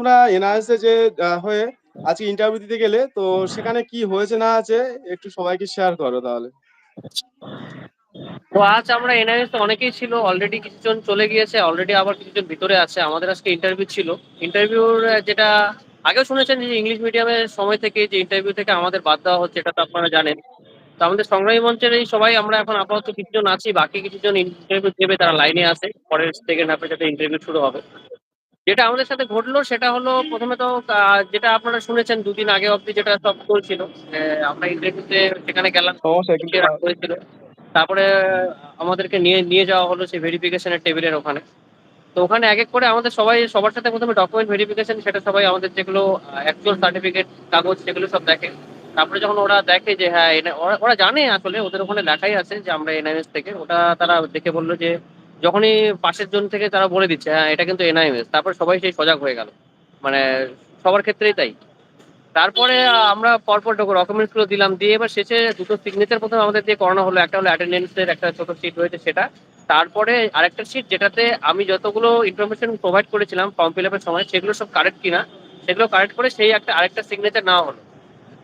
আমরা এনআরএস যে হয়ে আজকে ইন্টারভিউ দিতে গেলে, তো সেখানে কি হয়েছে না আছে একটু সবাইকে শেয়ার করো তাহলে। তো আজ আমরা এনআইএস অনেকেই ছিল। অলরেডি কিছুজন চলে গিয়েছে। অলরেডি আবার কিছুজন ভিতরে আছে। আমাদের আজকে ইন্টারভিউ ছিল। ইন্টারভিউর যেটা আগেও শুনেছেন যে ইংলিশ মিডিয়ামের সময় থেকে যে ইন্টারভিউ থেকে আমাদের বাদ দেওয়া হচ্ছে এটা তো আপনারা জানেন। তো আমাদের সংগ্রামী মঞ্চের এই সবাই, আমরা এখন আপাতত কিছুজন আছি। বাকি কিছুজন ইন্টারভিউ দেবে, তারা লাইনে আছে। পরের সেকেন্ড হাফ যাতে ইন্টারভিউ শুরু হবে। যেটা আমাদের সাথে ঘটলো সেটা হলো প্রথমে তো যেটা আপনারা শুনেছেন দুদিন আগে অব্দি যেটা সব চলছিল। আমরা ইন্টারভিউতে সেখানে গেলাম। হয়েছিল। তারপরে আমাদেরকে নিয়ে নিয়ে যাওয়া হলো সেই ভেরিফিকেশন এর টেবিলের ওখানে। তো ওখানে এক, এক করে আমাদের সবাই সবার সাথে প্রথমে ডকুমেন্ট ভেরিফিকেশন সেটা সবাই আমাদের যেগুলো অ্যাকচুয়াল সার্টিফিকেট কাগজ সেগুলো সব দেখে। তারপরে যখন ওরা দেখে যে হ্যাঁ, ওরা জানে আসলে ওদের ওখানে লেখাই আছে যে আমরা এনআইএস থেকে। ওটা তারা দেখে বলল যে যখনই পাশের জন থেকে তারা বলে দিচ্ছে হ্যাঁ, এটা কিন্তু এনআইএমএস তারপর সবাই সেই সজাগ হয়ে গেল। মানে সবার ক্ষেত্রেই তাই। তারপরে আমরা পরপর ডক ডকুমেন্টসগুলো দিলাম। দিয়ে এবার শেষে দুটো সিগনেচার ১ম এ আমাদের দিয়ে করানো হলো। একটা হলো অ্যাটেন্ডেন্স এর একটা ছোট শিট রয়েছে সেটা। তারপরে আরেকটা শিট যেটাতে আমি যতগুলো ইনফরমেশন প্রোভাইড করেছিলাম ফর্ম ফিল আপের সময় সেগুলো সব কারেক্ট কিনা সেগুলো কারেক্ট করে সেই একটা আরেকটা সিগনেচার নেওয়া হলো।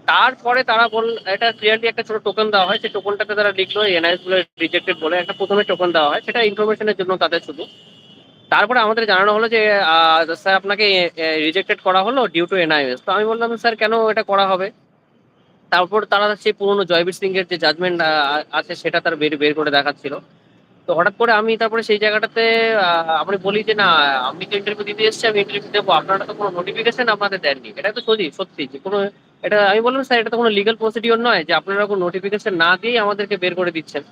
তারপরে তারা বল এটা ক্লিয়ারলি একটা ছোট টোকেন দেওয়া হয়। সেই টোকেনটাতে তারা লিখলো এনআইএসগুলো রিজেক্টেড বলে একটা প্রথমে টোকেন দেওয়া হয়। সেটা ইনফরমেশন এর জন্য তাদের শুধু। তারপরে আমাদের জানানো হলো যে স্যার আপনাকে রিজেক্টেড করা হলো ডিউ টু এনআইএস। তো আমি বললাম, "স্যার কেন এটা করা হবে?" তারপর তারা সেই পুরনো জয়বীর সিং এর যে জাজমেন্ট আছে সেটা তারা বের বের করে দেখাচ্ছিল। তো হঠাৎ করে আমি তারপরে সেই জায়গাটাতে আ আমি বলি যে, "না, আমি তো ইন্টারভিউ দিতে এসেছি, আমি ইন্টারভিউ দেবো। আপনারা তো কোনো নোটিফিকেশন আমাদের দেননি।" এটা তো সোজি সত্যি যে কোনো এটা আমি বললাম, "স্যার এটা তো কোনো লিগ্যাল প্রসিডিওর নয় যে আপনারা কোনো নোটিফিকেশন না দিয়েই আমাদেরকে বের করে দিচ্ছেন।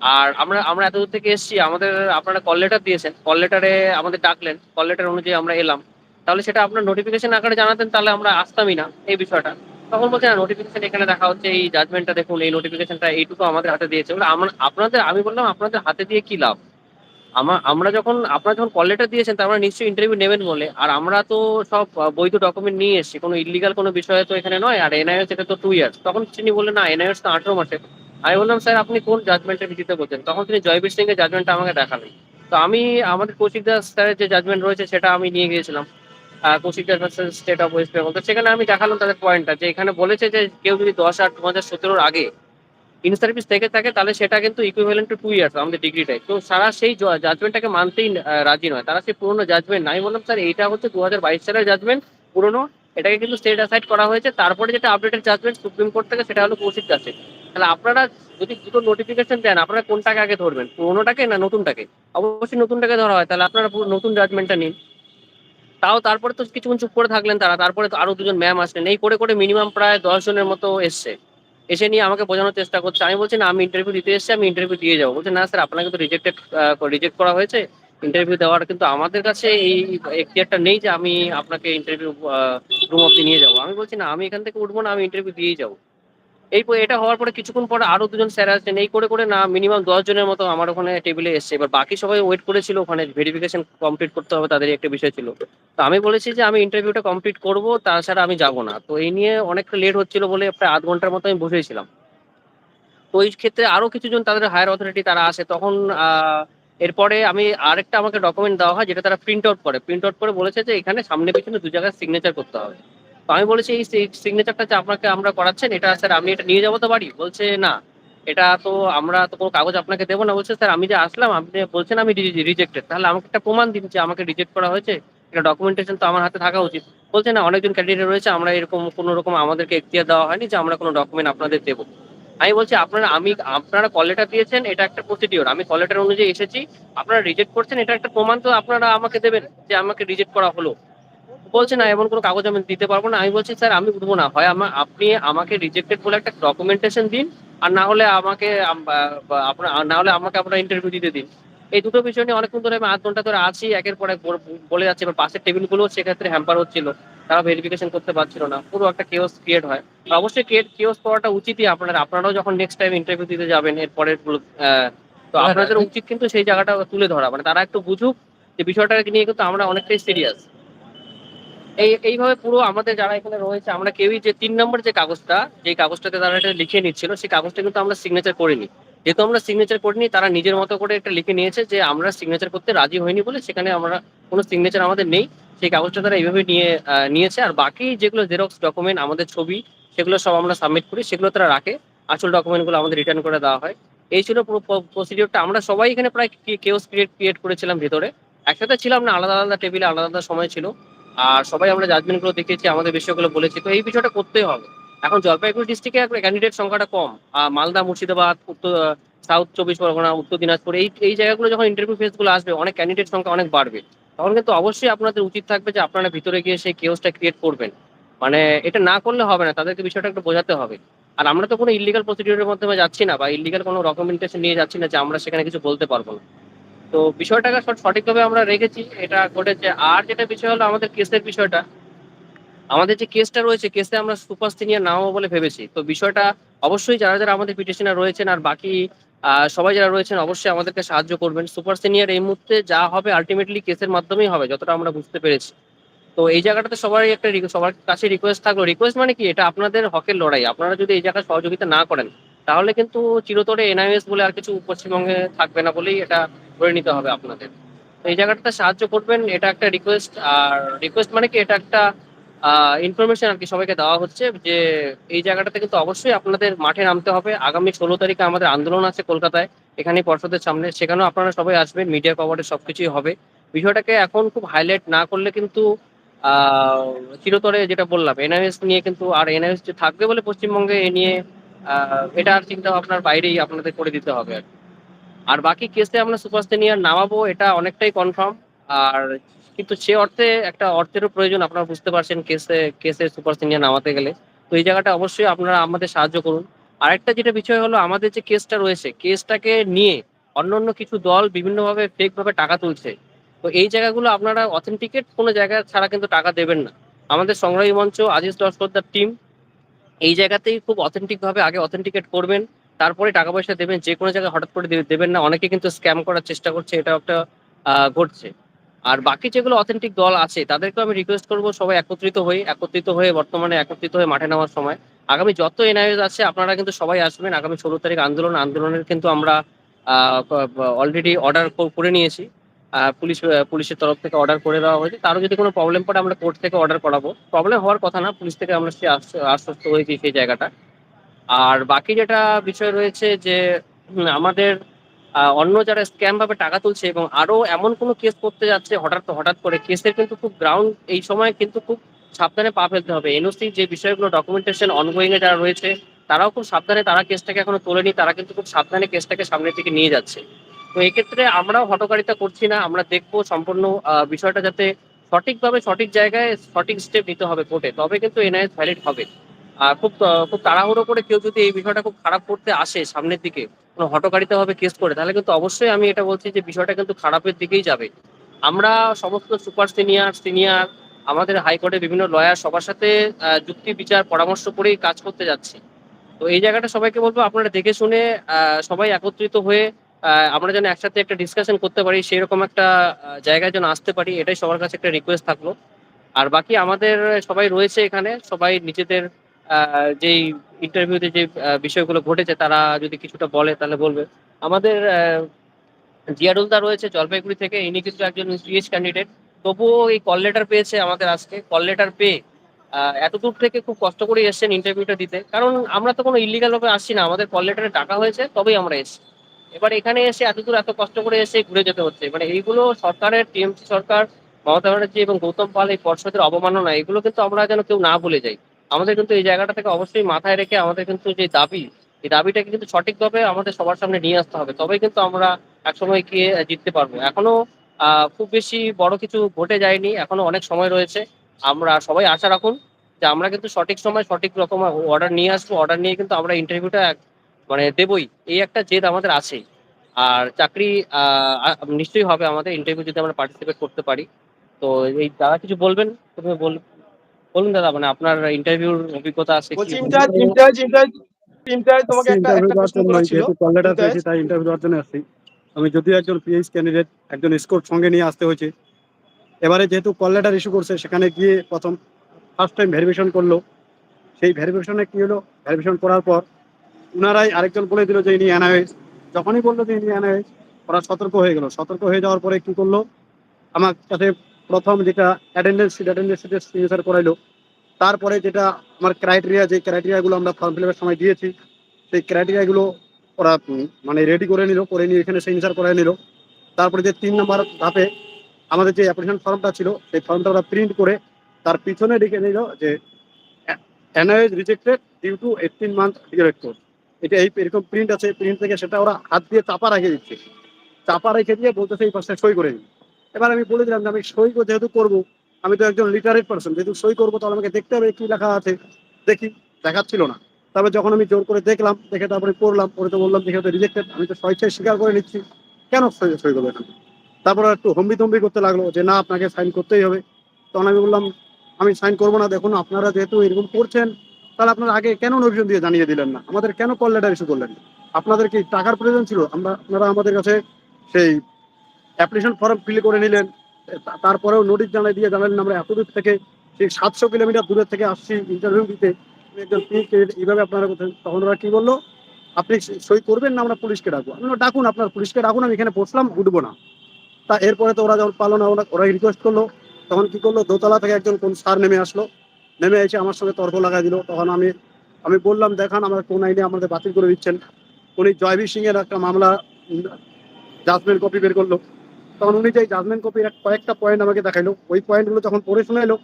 আর আমরা আমরা এতদূর থেকে এসেছি আমাদের আপনারা কল লেটার দিয়েছেন। কল লেটারে আমাদের ডাকলেন। কল লেটার অনুযায়ী আমরা এলাম। তাহলে সেটা আপনার নোটিফিকেশন আকারে জানাতেন তাহলে আমরা আসতামই না এই বিষয়টা।" তখন বলছে, "না, নোটিফিকেশন এখানে দেখা হচ্ছে এই জাজমেন্টটা দেখুন, এই নোটিফিকেশনটা এইটুকু আমাদের হাতে দিয়েছে।" আপনাদের আমি বললাম, "আপনাদের হাতে দিয়ে কি লাভ? আমা আমরা যখন আপনারা যখন কল লেটার দিয়েছেন তার মানে নিশ্চয়ই ইন্টারভিউ নেবেন বলে। আর আমরা তো সব বৈধ ডকুমেন্ট নিয়ে এসেছি। কোনো ইলিগাল কোনো বিষয় তো এখানে নয়। আর এনআইএস এটা তো 2 ইয়ার্স।" তখন তিনি বললেন, "না, এনআইএস তো ১৮ মাসে আমি বললাম, "স্যার আপনি কোন জাজমেন্টের ভিত্তিতে বলছেন?" তখন তিনি জয়বীর সিং এর জাজমেন্টটা আমাকে দেখালেন। তো আমি আমাদের কৌশিক দাস স্যারের যে জাজমেন্ট রয়েছে সেটা আমি নিয়ে গিয়েছিলাম। Koushik Das versus state of West Bengal. তো সেখানে আমি দেখালাম তাদের পয়েন্টটা যে এখানে বলেছে যে কেউ যদি ১০-৮-২০১৭ সতেরোর আগে ইন থেকে থাকে তাহলে সেটা কিন্তু ইকুইভ্যালেন্ট টু 2 ইয়ার্স আমাদের ডিগ্রিটাই। তো সারা সেই জাজমেন্টটাকে মানতেই রাজি নয়। তারা সেই পুরনো জাজমেন্ট না। আমি বললাম, "স্যার এইটা হচ্ছে ২০২২ সালের জাজমেন্ট পুরনো। এটাকে কিন্তু স্টেট অ্যাসাইড করা হয়েছে। তারপরে যেটা আপডেটেড জাজমেন্ট সুপ্রিম কোর্ট থেকে সেটা হলো কৌশিক দাসের। তাহলে আপনারা যদি দুটো নোটিফিকেশন দেন আপনারা কোনটাকে আগে ধরবেন? পুরনোটাকে না নতুনটাকে? অবশ্যই নতুনটাকে ধরা হয়। তাহলে আপনারা নতুন জাজমেন্টটা নিন।" তাও তারপরে তো কিছুক্ষণ চুপ করে থাকলেন তারা। তারপরে তো আরও দুজন ম্যাম আসলেন। এই করে, করে মিনিমাম প্রায় ১০ জনের মতো এসছে। এসে নিয়ে আমাকে বোঝানোর চেষ্টা করছে। আমি বলছি, "না, আমি ইন্টারভিউ দিতে এসেছি, আমি ইন্টারভিউ দিয়ে যাব।" বলছে, "না স্যার আপনাকে তো রিজেক্টেড রিজেক্ট করা হয়েছে। ইন্টারভিউ দেওয়ার কিন্তু আমাদের কাছে এই এখতিয়ারটা নেই যে আমি আপনাকে ইন্টারভিউ রুম অব্দি নিয়ে যাব।" আমি বলছি, "না, আমি এখান থেকে উঠবো না। আমি ইন্টারভিউ দিয়েই যাব।" এই এটা হওয়ার পরে কিছুক্ষণ পরে আরও দুজন স্যার আসলেন। এই করে, করে না মিনিমাম ১০ জনের মতো আমার ওখানে টেবিলে এসছে। এবার বাকি সবাই ওয়েট করেছিল ওখানে ভেরিফিকেশন কমপ্লিট করতে হবে তাদের একটা বিষয় ছিল। তো আমি বলেছি যে, "আমি ইন্টারভিউটা কমপ্লিট করব। তাছাড়া আমি যাব না।" তো এই নিয়ে অনেকটা লেট হচ্ছিল বলে প্রায় আধ ঘণ্টার মতো আমি বসেছিলাম তো এই ক্ষেত্রে আরও কিছুজন তাদের হায়ার অথরিটি তারা আসে। তখন এরপরে আমি আরেকটা আমাকে ডকুমেন্ট দেওয়া হয় যেটা তারা প্রিন্ট আউট করে। প্রিন্ট আউট করে বলেছে যে, "এখানে সামনে পেছনে ২ জায়গায় সিগনেচার করতে হবে।" তো আমি বলেছি, "এই সিগনেচারটা যে আপনাকে আমরা করাচ্ছেন এটা স্যার আমি এটা নিয়ে যাব তো বাড়ি?" বলছে, "না, এটা তো আমরা তো কোনো কাগজ আপনাকে দেবো না।" বলছে, "স্যার আমি যে আসলাম আপনি বলছেন আমি রিজেক্টেড। তাহলে আমাকে একটা প্রমাণ দিন যে আমাকে রিজেক্ট করা হয়েছে। এটা ডকুমেন্টেশন তো আমার হাতে থাকা উচিত।" বলছে, "না, অনেকজন ক্যান্ডিডেট রয়েছে। আমরা এরকম কোনো রকম আমাদেরকে এখতিয়ার দেওয়া হয়নি যে আমরা কোনো ডকুমেন্ট আপনাদের দেবো আমি বলছি, "আপনারা আমি আপনারা কল দিয়েছেন এটা একটা প্রসিডিওর আমি কল অনুযায়ী এসেছি। আপনারা রিজেক্ট করছেন এটা একটা প্রমাণ তো আপনারা আমাকে দেবেন যে আমাকে রিজেক্ট করা হলো।" বলছে, "না, এমন কোনো কাগজ আমি দিতে পারব না।" আমি বলছি, "স্যার আমি উঠবো না। হয় আমা আপনি আমাকে রিজেক্টেড বলে একটা ডকুমেন্টেশন দিন। আর না হলে আমাকে আম বা বা আপনা না হলে আমাকে আপনারা ইন্টারভিউ দিতে দিন।" এই দুটো বিষয় নিয়ে অনেকক্ষণ ধরে আমি ০.৫ ঘণ্টা ধরে আছি। একের পর এক বলে যাচ্ছি। এবার পাশের টেবিলগুলোও সেক্ষেত্রে হ্যাম্পার হচ্ছিল। তারা ভেরিফিকেশন করতে পারছিল না। পুরো একটা chaos ক্রিয়েট হয়। অবশ্যই ক্রিয়েট chaos করাটা উচিতই আপনারা। আপনারাও যখন নেক্সট টাইম ইন্টারভিউ দিতে যাবেন এর পরের তো আপনাদের উচিত কিন্তু সেই জায়গাটা তুলে ধরা। মানে তারা একটু বুঝুক যে বিষয়টাকে নিয়ে কিন্তু আমরা অনেকটাই সিরিয়াস। এই এইভাবে পুরো আমাদের যারা এখানে রয়েছে আমরা কেউই যে তিন নম্বর যে কাগজটা, যেই কাগজটাতে তারা এটা লিখে নিচ্ছিল সেই কাগজটা কিন্তু আমরা সিগনেচার করিনি। যেহেতু আমরা সিগনেচার করিনি তারা নিজের মতো করে একটা লিখে নিয়েছে যে আমরা সিগনেচার করতে রাজি হইনি বলে সেখানে আমরা কোনো সিগনেচার আমাদের নেই। সেই কাগজটা তারা এইভাবে নিয়ে নিয়েছে। আর বাকি যেগুলো জেরক্স ডকুমেন্ট আমাদের ছবি সেগুলো সব আমরা সাবমিট করি সেগুলো তারা রাখে। আসল ডকুমেন্টগুলো আমাদের রিটার্ন করে দেওয়া হয়। এই ছিল পুরো প্রসিডিওরটা আমরা সবাই এখানে প্রায় কেওস ক্রিয়েট ক্রিয়েট করেছিলাম ভেতরে। একসাথে ছিলাম না আলাদা আলাদা টেবিলে আলাদা আলাদা সময় ছিল। আর সবাই আমরা জাজমেন্টগুলো দেখেছি, আমাদের বিষয়গুলো বলেছি, তো এই বিষয়টা করতেই হবে। এখন জলপাইগুড়ি ডিস্ট্রিক্টে ক্যান্ডিডেট সংখ্যাটা কম মালদা, মুর্শিদাবাদ, উত্তর সাউথ চব্বিশ পরগনা, উত্তর দিনাজপুর, এই এই জায়গাগুলো যখন ইন্টারভিউ ফেসগুলো আসবে, অনেক ক্যান্ডিডেট সংখ্যা অনেক বাড়বে। তখন কিন্তু অবশ্যই আপনাদের উচিত থাকবে যে আপনারা ভিতরে গিয়ে সেই কেওসটা ক্রিয়েট করবেন। মানে এটা না করলে হবে না, তাদেরকে বিষয়টা একটু বোঝাতে হবে। আর আমরা তো কোনো ইলিগাল প্রসিডিউরের মাধ্যমে যাচ্ছি না, বা ইলিগাল কোনো ডকুমেন্টেশন নিয়ে যাচ্ছি না যে আমরা সেখানে কিছু বলতে পারব না। তো বিষয়টাকে সঠ- সঠিকভাবে আমরা রেখেছি। এটা ঘটেছে। আর যেটা বিষয় হলো আমাদের কেসের বিষয়টা। আমাদের যে কেসটা রয়েছে, কেসে আমরা সুপার সিনিয়র নামাবো বলে ভেবেছি। তো বিষয়টা অবশ্যই যারা যারা আমাদের পিটিশনার রয়েছেন আর বাকি সবাই যারা রয়েছেন অবশ্যই আমাদেরকে সাহায্য করবেন। সুপার সিনিয়র এই মুহূর্তে যা হবে আলটিমেটলি কেসের মাধ্যমেই হবে, যতটা আমরা বুঝতে পেরেছি। তো এই জায়গাটাতে সবারই একটা সবার কাছে রিকোয়েস্ট থাকল। রিকোয়েস্ট মানে কি? এটা আপনাদের হকের লড়াই। আপনারা যদি এই জায়গায় সহযোগিতা না করেন, তাহলে কিন্তু চিরতরে এনআইএস বলে আর কিছু পশ্চিমবঙ্গে থাকবে না বলেই এটা ধরে নিতে হবে আপনাদের। তো এই জায়গাটাতে সাহায্য করবেন, এটা একটা রিকোয়েস্ট আর রিকোয়েস্ট মানে কি, এটা একটা ইনফরমেশন আর কি সবাইকে দেওয়া হচ্ছে যে এই জায়গাটাতে কিন্তু অবশ্যই আপনাদের মাঠে নামতে হবে। আগামী ষোলো তারিখে আমাদের আন্দোলন আছে কলকাতায় এখানে পর্ষদের সামনে। সেখানেও আপনারা সবাই আসবেন মিডিয়া কভারে সবকিছুই হবে। বিষয়টাকে এখন খুব হাইলাইট না করলে কিন্তু চিরতরে যেটা বললাম এনআইএস নিয়ে কিন্তু আর এনআইএস যে থাকবে বলে পশ্চিমবঙ্গে এ নিয়ে এটা আর চিন্তা ভাবনার বাইরেই আপনাদের করে দিতে হবে আর কি। আর বাকি কেসে আমরা সুপার সিনিয়র নামাবো, এটা অনেকটাই কনফার্ম আর কিন্তু সে অর্থে একটা অর্থেরও প্রয়োজন, আপনারা বুঝতে পারছেন কেসে কেসে সুপার সিনিয়র নামাতে গেলে। তো এই জায়গাটা অবশ্যই আপনারা আমাদের সাহায্য করুন। আরেকটা যেটা বিষয় হলো, আমাদের যে কেসটা রয়েছে, কেসটাকে নিয়ে অন্য অন্য কিছু দল বিভিন্নভাবে ফেক ভাবে টাকা তুলছে। তো এই জায়গাগুলো আপনারা অথেন্টিকেট কোনো জায়গা ছাড়া কিন্তু টাকা দেবেন না। আমাদের সংগ্রামী মঞ্চ, আজিজ লস্করদার টিম এই জায়গাতেই খুব অথেন্টিকভাবে আগে অথেন্টিকেট করবেন। তারপরে টাকা পয়সা দেবেন, যে কোনো জায়গায় হঠাৎ করে দেবেন না, অনেকে কিন্তু স্ক্যাম করার চেষ্টা করছে এটা একটা ঘটছে। আর বাকি যেগুলো অথেন্টিক দল আছে, তাদেরকেও আমি রিকোয়েস্ট করব সবাই একত্রিত হয়ে একত্রিত হয়ে বর্তমানে একত্রিত হয়ে মাঠে নামার সময়। আগামী যত এনআইএস আছে, আপনারা কিন্তু সবাই আসবেন, আগামী ষোলো তারিখ আন্দোলন, আন্দোলনের কিন্তু আমরা অলরেডি অর্ডার করে নিয়েছি। পুলিশ পুলিশের তরফ থেকে অর্ডার করে দেওয়া হয়েছে। তারও যদি কোনো প্রবলেম পড়ে, আমরা কোর্ট থেকে অর্ডার করাবো। প্রবলেম হওয়ার কথা না, পুলিশ থেকে আমরা সে আশ্বস্ত হয়েছি সেই জায়গাটা। আর বাকি যেটা বিষয় রয়েছে যে আমাদের অন্য যারা স্ক্যাম ভাবে টাকা তুলছে এবং আরও এমন কোনো কেস করতে যাচ্ছে, হঠাৎ হঠাৎ করে কেসের কিন্তু খুব গ্রাউন্ড এই সময় কিন্তু খুব সাবধানে পা ফেলতে হবে। এনওসি যে বিষয়গুলো ডকুমেন্টেশন অনগোয়িং এ যারা রয়েছে, তারাও খুব সাবধানে তারা কেসটাকে এখনও তোলেনি, তারা কিন্তু খুব সাবধানে কেসটাকে সামনের দিকে নিয়ে যাচ্ছে। তো এক্ষেত্রে আমরাও হটকারিতা করছি না, আমরা দেখব সম্পূর্ণ বিষয়টা যাতে সঠিকভাবে সঠিক জায়গায় সঠিক স্টেপ নিতে হবে কোর্টে তবে কিন্তু এনআইএস ভ্যালিড হবে। আর খুব খুব তাড়াহুড়ো করে কেউ যদি এই বিষয়টা খুব খারাপ করতে আসে সামনের দিকে, কোনো হটকারিতা ভাবে কেস করে, তাহলে কিন্তু অবশ্যই আমি এটা বলছি যে বিষয়টা কিন্তু খারাপের দিকেই যাবে। আমরা সমস্ত সুপার সিনিয়র সিনিয়র আমাদের হাইকোর্টে বিভিন্ন লয়ার সবার সাথে যুক্তি, বিচার, পরামর্শ করেই কাজ করতে যাচ্ছি। তো এই জায়গাটা সবাইকে বলব, আপনারা দেখে শুনে সবাই একত্রিত হয়ে আমরা যেন একসাথে একটা ডিসকাশন করতে পারি সেই রকম একটা জায়গায় যেন আসতে পারি, এটাই সবার কাছে একটা রিকোয়েস্ট থাকল। আর বাকি আমাদের সবাই রয়েছে এখানে, সবাই নিজেদের যেই ইন্টারভিউতে যে বিষয়গুলো ঘটেছে তারা যদি কিছুটা বলে তাহলে বলবে। আমাদের আহ, জিয়ারুলদা রয়েছে জলপাইগুড়ি থেকে। ইনি কিন্তু একজন পিএইচ ক্যান্ডিডেট তবুও এই কল লেটার পেয়েছে আমাদের আজকে। কল লেটার পেয়ে এত দূর থেকে খুব কষ্ট করে এসেছেন ইন্টারভিউটা দিতে। কারণ আমরা তো কোনো ইলিগাল ভাবে আসছি না। আমাদের কল লেটারে টাকা হয়েছে তবেই আমরা এসেছি। এবার এখানে এসে এত দূর এত কষ্ট করে এসে ঘুরে যেতে হচ্ছে। মানে এইগুলো সরকারের টিএমসি সরকার মমতা ব্যানার্জি এবং গৌতম পাল এই পর্ষদের অবমাননা এগুলো কিন্তু আমরা যেন কেউ না ভুলে যাই। আমাদের কিন্তু এই জায়গাটা থেকে অবশ্যই মাথায় রেখে আমাদের কিন্তু যে দাবি, এই দাবিটাকে কিন্তু সঠিকভাবে আমাদের সবার সামনে নিয়ে আসতে হবে। তবেই কিন্তু আমরা একসময় গিয়ে জিততে পারব। এখনও খুব বেশি বড় কিছু ঘটে যায়নি। এখনও অনেক সময় রয়েছে। আমরা সবাই আশা রাখুন যে আমরা কিন্তু সঠিক সময় সঠিক রকম অর্ডার নিয়ে আসব। অর্ডার নিয়ে কিন্তু আমরা ইন্টারভিউটা মানে দেবই। এই একটা জেদ আমাদের আছে। আর চাকরি নিশ্চয়ই হবে আমাদের। ইন্টারভিউ যদি আমরা পার্টিসিপেট করতে পারি। তো এই দাদা কিছু বলবেন তুমি বল বলুন দাদা মানে আপনার ইন্টারভিউর অভিজ্ঞতা আছে কি? ইমতাজ ইমতাজ ইমতাজ ইমতাজ তোমাকে একটা ইন্টারভিউ একটা প্রশ্ন জন্য করা ছিল যেহেতু কল লেটার পেয়েছি তাই ইন্টারভিউ দেওয়ার জন্য আসছি। আমি যদিও একজন পিএইচ ক্যান্ডিডেট একজন স্কোর সঙ্গে নিয়ে আসতে হয়েছে। এবারে যেহেতু কল লেটার ইস্যু করছে সেখানে গিয়ে প্রথম ফার্স্ট টাইম ভেরিফিকেশন করল। সেই ভেরিফিকেশনে কি হলো? ভেরিফিকেশন করার পর উনারাই আরেকজন বলে দিল যে ইনি এনআইএস যখনই বলল যে ইন্ডিয়ান এয়ারলাইন্স ওরা সতর্ক হয়ে গেল। সতর্ক হয়ে যাওয়ার পরে কি করল? আমার কাছে প্রথম যেটা অ্যাটেন্ডেন্স শিট অ্যাটেন্ডেন্স শিটে সিগনেচার করাইলো। তারপরে যেটা আমার ক্রাইটেরিয়া যে ক্রাইটেরিয়াগুলো আমরা ফর্ম ফিল সময় দিয়েছি, সেই ক্রাইটেরিয়াগুলো ওরা মানে রেডি করে নিল, করে নিয়ে এখানে সিগনেচার করে নিল। তারপরে যে তিন নম্বর ধাপে আমাদের যে অ্যাপ্লিকেশন ফর্মটা ছিল, সেই ফর্মটা ওরা প্রিন্ট করে তার পিছনে লিখে নিল যে analyse rejected due to eighteen month direct course এটা এই এরকম প্রিন্ট আছে প্রিন্ট থেকে সেটা ওরা হাত দিয়ে চাপা রেখে দিচ্ছে। চাপা রেখে দিয়ে বলতেছে এই পাশে সই করে দিন। এবার আমি বলে দিলাম যে আমি সই যেহেতু করব, আমি তো একজন লিটারেট পার্সন যেহেতু সই করব, তাহলে আমাকে দেখতে হবে কি লেখা আছে। দেখি, দেখাচ্ছিল না। তারপর যখন আমি জোর করে দেখলাম, দেখে তারপরে পড়লাম পরে তো বললাম যেহেতু রিজেক্টেড আমি তো স্বেচ্ছায় স্বীকার করে নিচ্ছি। কেন সই করব এখানে? তারপর একটু হম্বি তম্বি করতে লাগল যে না, আপনাকে সাইন করতেই হবে। তখন আমি বললাম, আমি সাইন করব না, দেখুন আপনারা যেহেতু এরকম করছেন, তাহলে আপনারা আগে কেন নোটিফিকেশন দিয়ে জানিয়ে দিলেন না? আমাদের কেন কল লেটার ইস্যু করলেন আপনাদের কি টাকার প্রয়োজন ছিল? আমরা আপনারা আমাদের কাছে সেই অ্যাপ্লিকেশন ফর্ম ফিল করে নিলেন তারপরেও নোটিশ জানাই দিয়ে জানালেন, আমরা এত দূর থেকে সেই সাতশো কিলোমিটার দূরের থেকে আসছি ইন্টারভিউ দিতে। একজন পি এইভাবে আপনারা তখন ওরা কী বলল? আপনি সই করবেন না, আমরা পুলিশকে ডাকবো। আমি ডাকুন, আপনার পুলিশকে ডাকুন, আমি এখানে বসলাম উঠবো না। তা এরপরে তো ওরা যখন পালো না, ওরা ওরা রিকোয়েস্ট করল। তখন কি করল? দোতলা থেকে একজন কোন স্যার নেমে আসলো। নেমে এসে আমার সঙ্গে তর্ক লাগাই দিল। তখন আমি আমি বললাম, দেখান, আমার কোন আইনে আমাদের বাতিল করে দিচ্ছেন। উনি জয়বীর সিং এর একটা মামলা জাজমেন্ট কপি বের করল। তখন উনি যে জাজমেন্ট কপির কয়েকটা পয়েন্ট আমাকে দেখাইলো, ওই পয়েন্টগুলো যখন পড়ে শোনাইলো,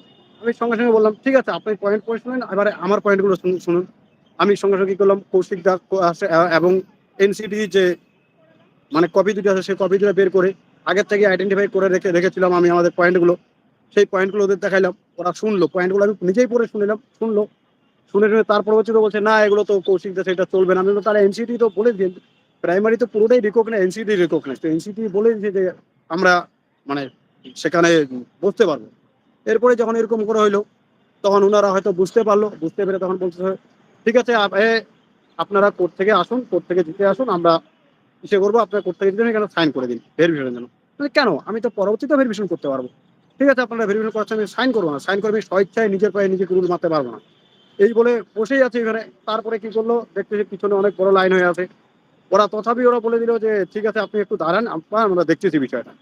আমি সঙ্গে সঙ্গে বললাম, ঠিক আছে, আপনি পয়েন্ট পড়ে শুনেন, এবারে আমার পয়েন্টগুলো শুনুন। আমি সঙ্গে সঙ্গে করলাম, কৌশিক দাস এবং এনসিডি যে মানে কপি দুটো আছে, সেই কপি দুটো বের করে আগের থেকে আইডেন্টিফাই করে রেখে, রেখেছিলাম আমি আমাদের পয়েন্টগুলো সেই পয়েন্টগুলো ওদের দেখাইলাম, ওরা শুনলো। পয়েন্টগুলো আমি নিজেই পড়ে শুনলাম, শুনলো। শুনে শুনে তার পরবর্তীতে বলছে, না, এগুলো তো কৌশিক দাস এটা চলবে না। আমি তাহলে এনসিটি তো বলে দিয়ে প্রাইমারি তো পুরোটাই রিকগনাইজ এনসিটি রিকগনাইজ তো এনসিটি বলে দিয়েছে যে আমরা মানে সেখানে বসতে পারব। এরপরে যখন এরকম করে হইল, তখন ওনারা হয়তো বুঝতে পারল, বুঝতে পেরে তখন বলছে, ঠিক আছে আপনারা কোর্ট থেকে আসুন, কোর্ট থেকে জিতে আসুন, আমরা ইসে করব, আপনারা কোর্ট থেকে জিতে এখানে সাইন করে দিন ভেরিফিকেশনের জন্য কেন? আমি তো পরবর্তীতে ভেরিফিকেশন করতে পারব। ঠিক আছে, আপনারা ভেরিফিকেশন করাচ্ছেন আমি সাইন করব না। সাইন করে আমি স্বেচ্ছায় নিজের পায়ে নিজে রুল মারতে পারব না। এই বলে বসেই আছে এখানে। তারপরে কি করল? দেখতে পিছনে অনেক বড় লাইন হয়ে আছে। ওরা তথাপি ওরা বলে দিল যে, ঠিক আছে, আপনি একটু দাঁড়ান আমরা দেখতেছি বিষয়টা।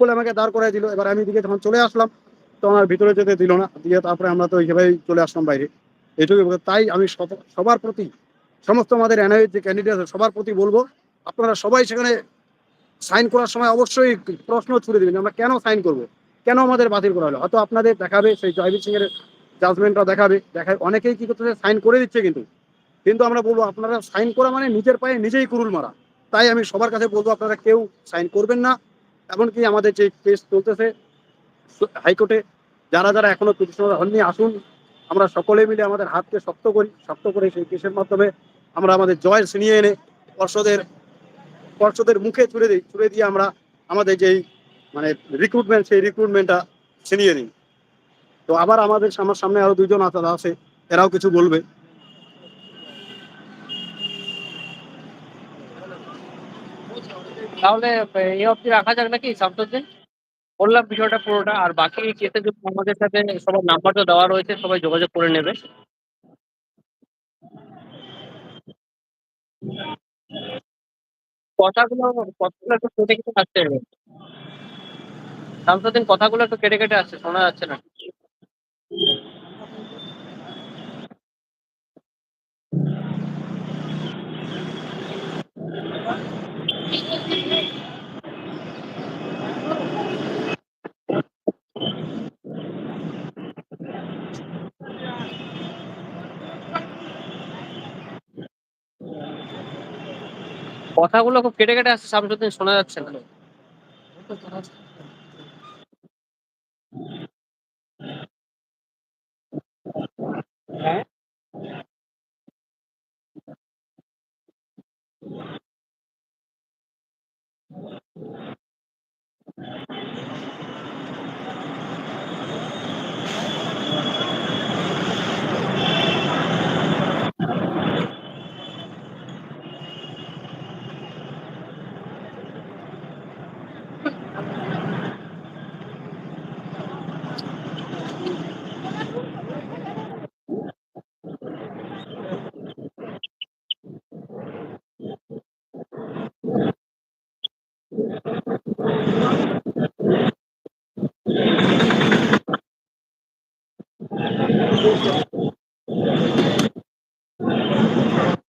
বলে আমাকে দাঁড় করাই দিল। এবার আমি দিকে যখন চলে আসলাম তখন আর ভিতরে যেতে দিল না। দিয়ে তারপরে আমরা তো এইভাবেই চলে আসলাম বাইরে। এটুকু তাই আমি সবার প্রতি, সমস্ত আমাদের এনআইএর যে ক্যান্ডিডেট আছে, সবার প্রতি বলব, আপনারা সবাই সেখানে সাইন করার সময় অবশ্যই প্রশ্ন ছুড়ে দেবেন আমরা কেন সাইন করব? কেন আমাদের বাতিল করা হলো? হয়তো আপনাদের দেখাবে, সেই জয়বীর সিং এর জাজমেন্টটা দেখাবে। দেখায়, অনেকেই কি করতেছে, সাইন করে দিচ্ছে কিন্তু। কিন্তু আমরা বলব, আপনারা সাইন করা মানে নিজের পায়ে নিজেই কুরুল মারা। তাই আমি সবার কাছে বলব, আপনারা কেউ সাইন করবেন না। এমনকি আমাদের যে কেস চলতেছে, হাইকোর্টে, যারা যারা এখনও পিটিশনার হননি, আসুন। আমরা সকলে মিলে আমাদের হাতকে শক্ত করি, শক্ত করে সেই কেসের মাধ্যমে আমরা আমাদের জয় ছিনিয়ে এনে পর্ষদের পর্ষদের মুখে ছুড়ে দিই, ছুড়ে দিয়ে আমরা আমাদের যেই মানে রিক্রুটমেন্ট সেই রিক্রুটমেন্টটা ছিনিয়ে নিই। তো আবার আমাদের আমার সামনে আরও দুজন আছে, এরাও কিছু বলবে। তাহলে, এই অবধি রাখা যাক নাকি শামসুদ্দিন বললাম বিষয়টা পুরোটা, আর বাকি কেসের জন্য আমাদের সাথে সবার নাম্বার তো দেওয়া রয়েছে, সবাই যোগাযোগ করে নেবে। কথাগুলো কথাগুলো একটু কেটে কেটে আসছে শামসুদ্দিন কথাগুলো একটু কেটে কেটে আসছে, শোনা যাচ্ছে না। কথাগুলো খুব কেটে কেটে আসছে সামনে শোনা যাচ্ছে না। Thank you.